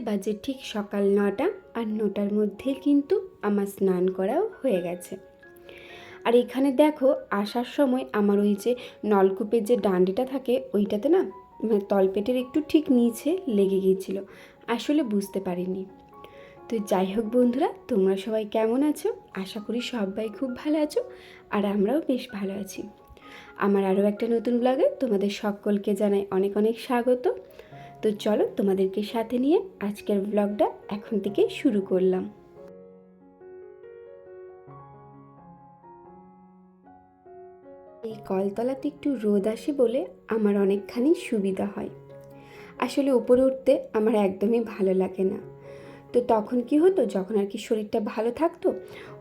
বাজে ঠিক সকাল নটা আর নটার মধ্যে কিন্তু আমার স্নান করাও হয়ে গেছে। আর এখানে দেখো, আসার সময় আমার ওই যে নলকূপের যে ডান্ডিটা থাকে, ওইটাতে না মানে তলপেটের একটু ঠিক নিচে লেগে গিয়েছিল। আসলে বুঝতে পারিনি। তো যাই হোক বন্ধুরা, তোমরা সবাই কেমন আছো? আশা করি সবাই খুব ভালো আছো আর আমরাও বেশ ভালো আছি। আমার আরও একটা নতুন ব্লগে তোমাদের সকলকে জানাই অনেক অনেক স্বাগত। তো চলো তোমাদেরকে সাথে নিয়ে আজকের ব্লগটা এখন থেকে শুরু করলাম। এই কলতলাতে একটু রোদ আসে বলে আমার অনেকখানি সুবিধা হয়। আসলে উপরে উঠতে আমার একদমই ভালো লাগে না। তো তখন কি হতো, যখন আর কি শরীরটা ভালো থাকতো,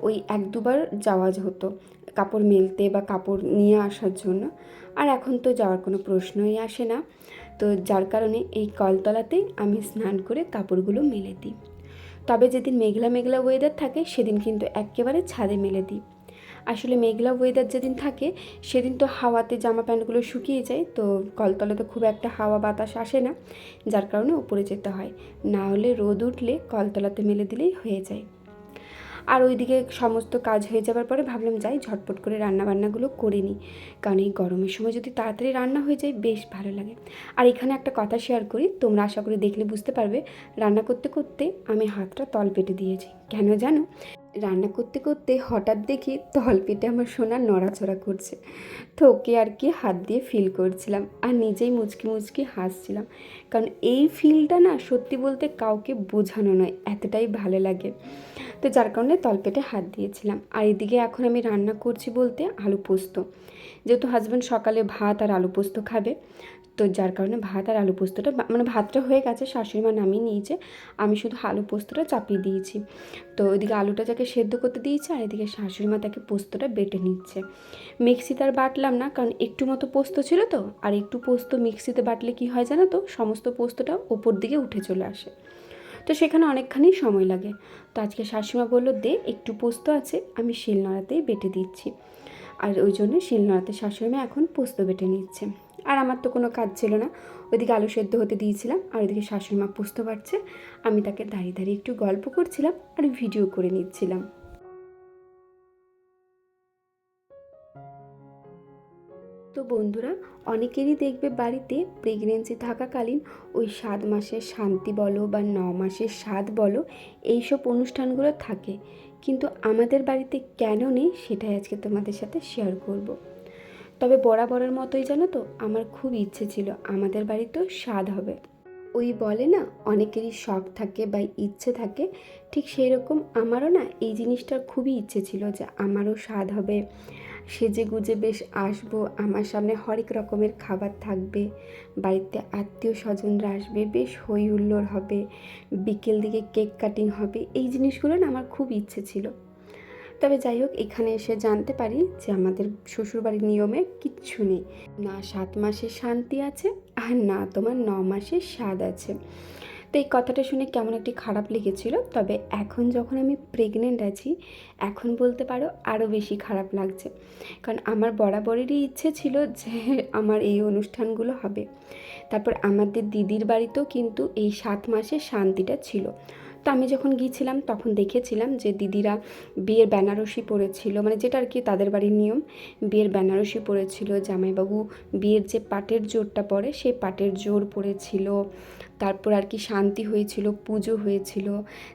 ওই এক দুবার যাওয়া হতো, কাপড় মেলতে বা কাপড় নিয়ে আসার জন্য। আর এখন তো যাওয়ার কোনো প্রশ্নই আসে না। তো যার কারণে এই কলতলাতে আমি স্নান করে কাপড়গুলো মেলে দিই। তবে যেদিন মেঘলা মেঘলা ওয়েদার থাকে, সেদিন কিন্তু একেবারে ছাদে মেলে দিই। আসলে মেঘলা ওয়েদার যেদিন থাকে, সেদিন তো হাওয়াতে জামা প্যান্টগুলো শুকিয়ে যায়, তো কলতলাতে খুব একটা হাওয়া বাতাস আসে না, যার কারণে উপরে যেতে হয়। না হলে রোদ উঠলে কলতলাতে মেলে দিলেই হয়ে যায়। আর ওইদিকে সমস্ত কাজ হয়ে যাবার পরে ভাবলাম যাই, ঝটপট করে রান্নাবান্নাগুলো করে নিই। কারণ এই গরমের সময় যদি তাড়াতাড়ি রান্না হয়ে যায়, বেশ ভালো লাগে। আর এখানে একটা কথা শেয়ার করি, তোমরা আশা করি দেখলে বুঝতে পারবে, রান্না করতে করতে আমি হাতটা তল পেটে দিয়েছি। কেন জানো? রান্না করতে করতে হঠাৎ দেখি তলপেটে আমার সোনা নড়াচড়া করছে। তো ওকে আর কি হাত দিয়ে ফিল করছিলাম আর নিজেই মুচকি মুচকি হাসছিলাম। কারণ এই ফিলটা না সত্যি বলতে কাউকে বোঝানো নয়, এতটাই ভালো লাগে। তো যার কারণে তলপেটে হাত দিয়েছিলাম। আর এদিকে এখন আমি রান্না করছি বলতে আলু পোস্ত। যেহেতু হাজব্যান্ড সকালে ভাত আর আলু পোস্ত খাবে তো যার কারণে ভাত আর আলু পোস্তটা মানে ভাতটা হয়ে গেছে, শাশুড়ি মা নামিয়ে নিয়েছে। আমি শুধু আলু পোস্তটা চাপিয়ে দিয়েছি। তো ওইদিকে আলুটা যাকে সেদ্ধ করতে দিয়েছে আর এদিকে শাশুড়ি মা তাকে পোস্তটা বেটে নিচ্ছে। মিক্সিতে আর বাটলাম না, কারণ একটু মতো পোস্ত ছিল তো, আর একটু পোস্ত মিক্সিতে বাটলে কি হয় জানো তো, সমস্ত পোস্তটা ওপর দিকে উঠে চলে আসে। তো সেখানে অনেকখানি সময় লাগে। তো আজকে শাশুড়িমা বলল, দে, একটু পোস্ত আছে, আমি শিলনোড়াতেই বেটে দিচ্ছি। আর ওই জন্য শিলনোড়াতে শাশুড়িমা এখন পোস্ত বেটে নিচ্ছে। আর আমার তো কোনো কাজ ছিল না। ওইদিকে আলু সেদ্ধ হতে দিয়েছিলাম আর ওইদিকে শাশুড়িমা পোস্ত পারছে। আমি তাকে দাঁড়িয়ে দাঁড়িয়ে একটু গল্প করছিলাম আর ভিডিও করে নিচ্ছিলাম। তো বন্ধুরা, অনেকেরই দেখবে বাড়িতে প্রেগনেন্সি থাকাকালীন ওই সাত মাসের শান্তি বলো বা ন মাসের স্বাদ বলো, এইসব অনুষ্ঠানগুলো থাকে। কিন্তু আমাদের বাড়িতে কেন নেই সেটাই আজকে তোমাদের সাথে শেয়ার করব। তবে বরাবরের মতোই জানো তো, আমার খুব ইচ্ছে ছিল আমাদের বাড়িতেও স্বাদ হবে। ওই বলে না, অনেকেরই শখ থাকে বা ইচ্ছে থাকে, ঠিক সেই রকম আমারও না এই জিনিসটার খুবই ইচ্ছে ছিল যে আমারও স্বাদ হবে। সেজে গুজে বেশ আসব, আমার সামনে হরেক রকমের খাবার থাকবে, বাড়িতে আত্মীয় স্বজনরা আসবে, বেশ হই হুল্লোড় হবে, বিকেল দিকে কেক কাটিং হবে, এই জিনিসগুলো না আমার খুব ইচ্ছে ছিল। তবে যাই হোক, এখানে এসে জানতে পারি যে আমাদের শ্বশুরবাড়ির নিয়মে কিচ্ছু নেই। না সাত মাসে শান্তি আছে আর না তোমার ন মাসে স্বাদ আছে। তো এই কথাটা শুনে কেমন একটি খারাপ লেগেছিল, তবে এখন যখন আমি প্রেগনেন্ট আছি, এখন বলতে পারো আরও বেশি খারাপ লাগছে। কারণ আমার বরাবরেরই ইচ্ছে ছিল যে আমার এই অনুষ্ঠানগুলো হবে। তারপর আমাদের দিদির বাড়িতেও কিন্তু এই সাত মাসের শান্তিটা ছিল। তো আমি যখন গিয়েছিলাম, তখন দেখেছিলাম যে দিদিরা বিয়ের বেনারসি পরেছিল মানে যেটা আর কি তাদের বাড়ির নিয়ম, বিয়ের বেনারসি পরেছিল, জামাইবাবু বিয়ের যে পাটের জোরটা পরে, সেই পাটের জোর পরেছিল। তারপর আর কি শান্তি হয়েছিল পুজো হয়েছিল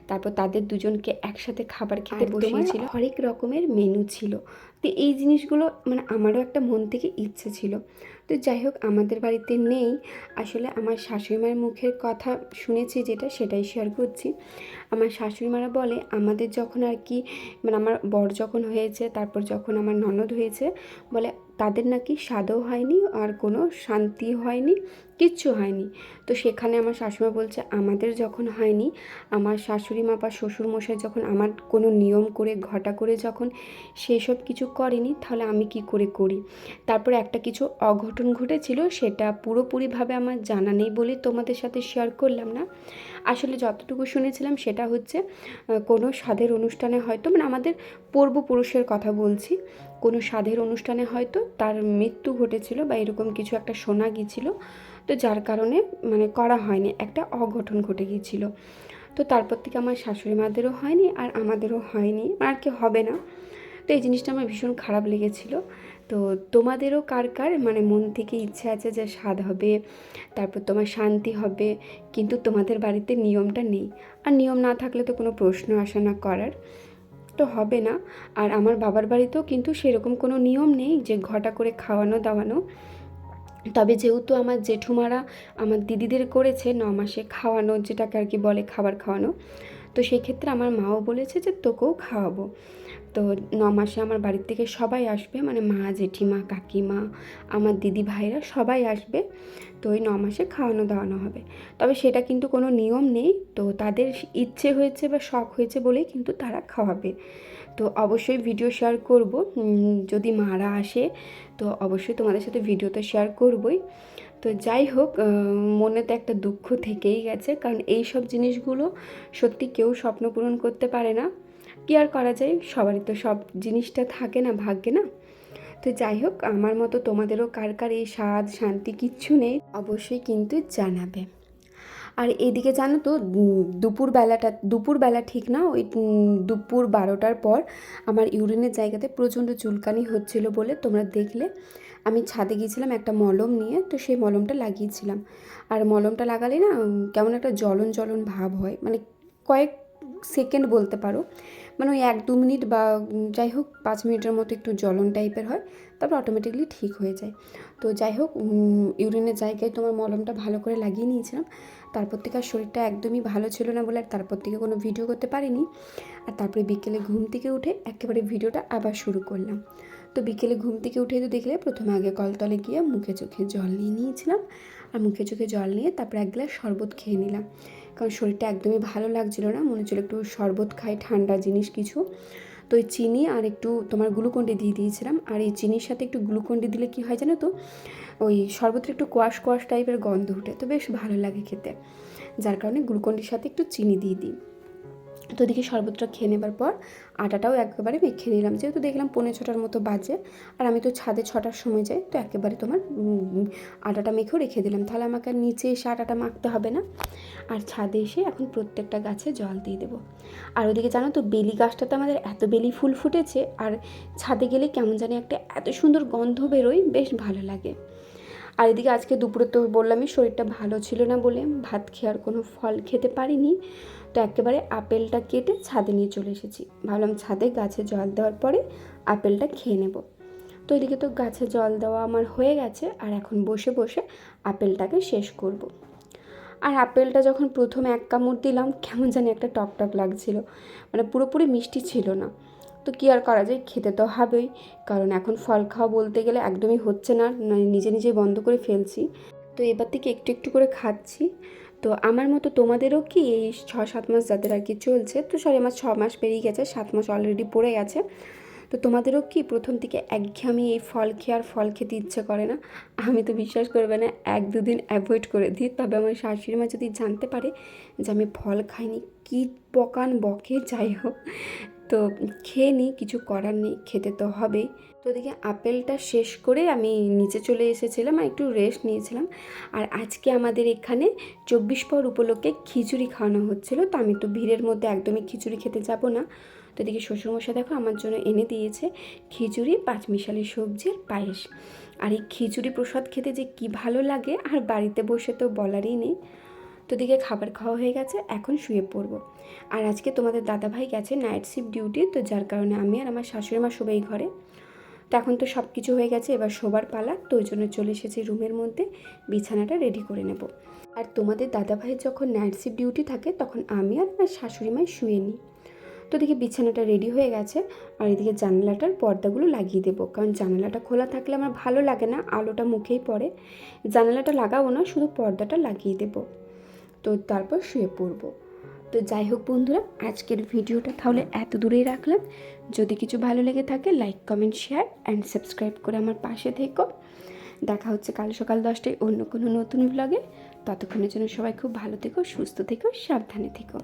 তারপর তাদের দুজনকে একসাথে খাবার খেতে বসিয়েছিল। হরেক রকমের মেনু ছিল। তো এই জিনিসগুলো মানে আমারও একটা মন থেকে ইচ্ছে ছিল। তো যাই হোক আমাদের বাড়িতে নেই। আসলে আমার শাশুড়ি মায়ের মুখের কথা শুনেছি যেটা সেটাই শেয়ার করছি। আমার শাশুড়ি মারা বলে আমাদের যখন আর কি মানে আমার বর যখন হয়েছে তারপর যখন আমার ননদ হয়েছে বলে তাদের নাকি স্বাদও হয়নি আর কোনো শান্তি হয়নি, কিচ্ছু হয়নি। তো সেখানে আমার শাশুড়ি বলছে, আমাদের যখন হয়নি, আমার শাশুড়ি মা বা শ্বশুর মশাই যখন আমার কোনো নিয়ম করে, ঘটা করে যখন সেসব কিছু করেনি, তাহলে আমি কি করে করি? তারপরে একটা কিছু অঘটন ঘটেছিল, সেটা পুরোপুরিভাবে আমার জানা নেই বলে তোমাদের সাথে শেয়ার করলাম না। আসলে যতটুকু শুনেছিলাম সেটা হচ্ছে কোনো স্বাদের অনুষ্ঠানে হয়তো মানে আমাদের পূর্বপুরুষের কথা বলছি, কোনো স্বাদের অনুষ্ঠানে হয়তো তার মৃত্যু ঘটেছিল বা এরকম কিছু একটা শোনা গিয়েছিল, তো যার কারণে মানে করা হয়নি, একটা অঘটন ঘটে গিয়েছিল। তো তারপর থেকে আমার শাশুড়ি মাদেরও হয়নি আর আমাদেরও হয়নি, আর কি হবে না। তো এই জিনিসটা আমার ভীষণ খারাপ লেগেছিলো। তো তোমাদেরও কার কার? মানে মন থেকে ইচ্ছে আছে যে স্বাদ হবে, তারপর তোমার শান্তি হবে, কিন্তু তোমাদের বাড়িতে নিয়মটা নেই। আর নিয়ম না থাকলে তো কোনো প্রশ্ন আসে না করার। তো হবে না। আর আমার বাবার বাড়িতেও কিন্তু সেরকম কোনো নিয়ম নেই যে ঘটা করে খাওয়ানো দাওয়ানো। তবে যেহেতু আমার জেঠুমারা আমার দিদিদের করেছে ন মাসে খাওয়ানো, যেটাকে আর কি বলে খাবার খাওয়ানো, তো সেই ক্ষেত্রে আমার মাও বলেছে যে তোকেও খাওয়াবো। তো ন মাসে আমার বাড়ির থেকে সবাই আসবে মানে মা, জেঠিমা, কাকিমা, আমার দিদি ভাইরা সবাই আসবে, তো ওই ন মাসে খাওয়ানো দাওয়ানো হবে। তবে সেটা কিন্তু কোনো নিয়ম নেই, তো তাদের ইচ্ছে হয়েছে বা শখ হয়েছে বলেই কিন্তু তারা খাওয়াবে। তো অবশ্যই ভিডিও শেয়ার করব যদি মারা আসে, তো অবশ্যই তোমাদের সাথে ভিডিও তো শেয়ার করবই। তো যাই হোক মনে তো একটা দুঃখ থেকেই গেছে, কারণ এই সব জিনিসগুলো সত্যি কেউ স্বপ্ন পূরণ করতে পারে না। কি আর করা যায়, সবারই তো সব জিনিসটা থাকে না, ভাগ্যে না। তো যাই হোক, আমার মতো তোমাদেরও কার কার এই স্বাদ, শান্তি কিচ্ছু নেই, অবশ্যই কিন্তু জানাবে। আর এদিকে জানো তো দুপুরবেলাটা দুপুরবেলা ঠিক না, ওই দুপুর বারোটার পর আমার ইউরিনের জায়গাতে প্রচণ্ড চুলকানি হচ্ছিল বলে তোমরা দেখলে। আমি ছাদে গিয়েছিলাম একটা মলম নিয়ে, তো সেই মলমটা লাগিয়েছিলাম। আর মলমটা লাগালে না কেমন একটা জ্বলন জ্বলন ভাব হয় মানে কয়েক সেকেন্ড বলতে পারো। মানে ওই এক দু মিনিট বা যাই হোক পাঁচ মিনিটের মতো একটু জ্বলন টাইপের হয়, তারপর অটোমেটিকলি ঠিক হয়ে যায়। তো যাই হোক ইউরিনের জায়গায় তোমার মলমটা ভালো করে লাগিয়ে নিয়েছিলাম। তারপর থেকে আর শরীরটা একদমই ভালো ছিল না বলে আর তারপর থেকে কোনো ভিডিও করতে পারিনি। আর তারপরে বিকেলে ঘুম থেকে উঠে একেবারে ভিডিওটা আবার শুরু করলাম। তো বিকেলে ঘুম থেকে উঠে তো দেখলে প্রথমে আগে কলতলে গিয়ে মুখে চোখে জল নিয়ে নিয়েছিলাম আর মুখে চোখে জল নিয়ে তারপরে এক গ্লাস শরবত খেয়ে নিলাম। কারণ শরীরটা একদমই ভালো লাগছিল না, মনে হচ্ছিল একটু শরবত খাই, ঠান্ডা জিনিস কিছু। তো ওই চিনি আর একটু তোমার গ্লুকন্ডি দিয়ে দিয়েছিলাম। আর এই চিনির সাথে একটু গ্লুকন্ডি দিলে কি হয় জানো তো, ওই শরবতের একটু কোয়াশ কোয়াশ টাইপের গন্ধ উঠে তো বেশ ভালো লাগে খেতে। যার কারণে গ্লুকন্ডির সাথে একটু চিনি দিয়ে দিই। তো দেখি শরবতটা খেয়ে নেবার পর আটাটাও একেবারে মেখে নিলাম। যেহেতু দেখলাম পৌনে ছটার মতো বাজে আর আমি তো ছাদে ছটার সময় যাই, তো একেবারে তোমার আটাটা মেখেও রেখে দিলাম। তাহলে আমাকে আর নিচে এসে আটাটা মাখতে হবে না। আর ছাদে এসে এখন প্রত্যেকটা গাছে জল দিয়ে দেবো। আর ওদিকে জানো তো, বেলি গাছটাতে আমাদের এত বেলি ফুল ফুটেছে আর ছাদে গেলে কেমন জানি একটা এত সুন্দর গন্ধ বেরোয়, বেশ ভালো লাগে। আর এদিকে আজকে দুপুরে তো বললামই শরীরটা ভালো ছিল না বলে ভাত খেয়ে আর কোনো ফল খেতে পারিনি। তো একেবারে আপেলটা কেটে ছাদে নিয়ে চলে এসেছি। ভাবলাম ছাদে গাছে জল দেওয়ার পরে আপেলটা খেয়ে নেব। তো এদিকে তো গাছে জল দেওয়া আমার হয়ে গেছে আর এখন বসে বসে আপেলটাকে শেষ করব। আর আপেলটা যখন প্রথমে এক কামড় দিলাম, কেমন জানি একটা টক টক লাগছিল। মানে পুরোপুরি মিষ্টি ছিল না। তো কী আর করা যায়? খেতে তো হবেই। কারণ এখন ফল খাওয়া বলতে গেলে একদমই হচ্ছে না। নিজে নিজে বন্ধ করে ফেলছি। তো এবার থেকে একটু একটু করে খাচ্ছি। তো আমার মতো তোমাদেরও কি এই ছ সাত মাস যাদের আর কি চলছে, তো সরি আমার ছ মাস পেরিয়ে গেছে, সাত মাস অলরেডি পড়ে গেছে। তো তোমাদেরও কি প্রথম থেকে একঘেয়েমি এই ফল খেয়ে আর ফল খেতে ইচ্ছে করে না? আমি তো বিশ্বাস করবে না, এক দুদিন অ্যাভয়েড করে দিই। তবে আমার শাশুড়ি মা যদি জানতে পারে যে আমি ফল খাইনি, কী বকান বকে, যাই হোক। তো খেয়ে নিই, কিছু করার নেই, খেতে তো হবেই। তো ওদিকে আপেলটা শেষ করে আমি নিচে চলে এসেছিলাম আর একটু রেস্ট নিয়েছিলাম। আর আজকে আমাদের এখানে চব্বিশ পর উপলক্ষে খিচুড়ি খাওয়ানো হচ্ছিল, তো আমি তো ভিড়ের মধ্যে একদমই খিচুড়ি খেতে যাব না। তো এদিকে শ্বশুরমশাই দেখো আমার জন্য এনে দিয়েছে খিচুড়ি, পাঁচমিশালি সবজির পায়েস। আর এই খিচুড়ি প্রসাদ খেতে যে কি ভালো লাগে, আর বাড়িতে বসে তো বলারই নেই। তো খাবার খাওয়া হয়ে গেছে, এখন শুয়ে পড়ব। আর আজকে তোমাদের দাদাভাই গেছে নাইট শিফট ডিউটি তো যার কারণে আমি আর আমার শাশুড়ি মা সবাই ঘরে। তো এখন তো সব কিছু হয়ে গেছে, এবার শোবার পালা, তো ওই জন্য চলে এসেছি রুমের মধ্যে, বিছানাটা রেডি করে নেব। আর তোমাদের দাদাভাইয়ের যখন নাইট শিফট ডিউটি থাকে, তখন আমি আর আমার শাশুড়ি মাই শুয়ে নিই। তো এদিকে বিছানাটা রেডি হয়ে গেছে, আর এদিকে জানালাটার পর্দাগুলো লাগিয়ে দেবো, কারণ জানালাটা খোলা থাকলে আমার ভালো লাগে না, আলোটা মুখেই পড়ে। জানালাটা লাগাবো না, শুধু পর্দাটা লাগিয়ে দেবো। তো তারপর শুয়ে পড়ব। তো যাই হোক বন্ধুরা, আজকের ভিডিওটা তাহলে এত দূরেই রাখলাম। যদি কিছু ভালো লেগে থাকে like comment share and subscribe করে আমার পাশে থেকো। দেখা হচ্ছে কাল সকাল দশটায় অন্য কোনো নতুন ব্লগে ততক্ষণের জন্য সবাই খুব ভালো থেকো, সুস্থ থেকো, সাবধানে থেকো।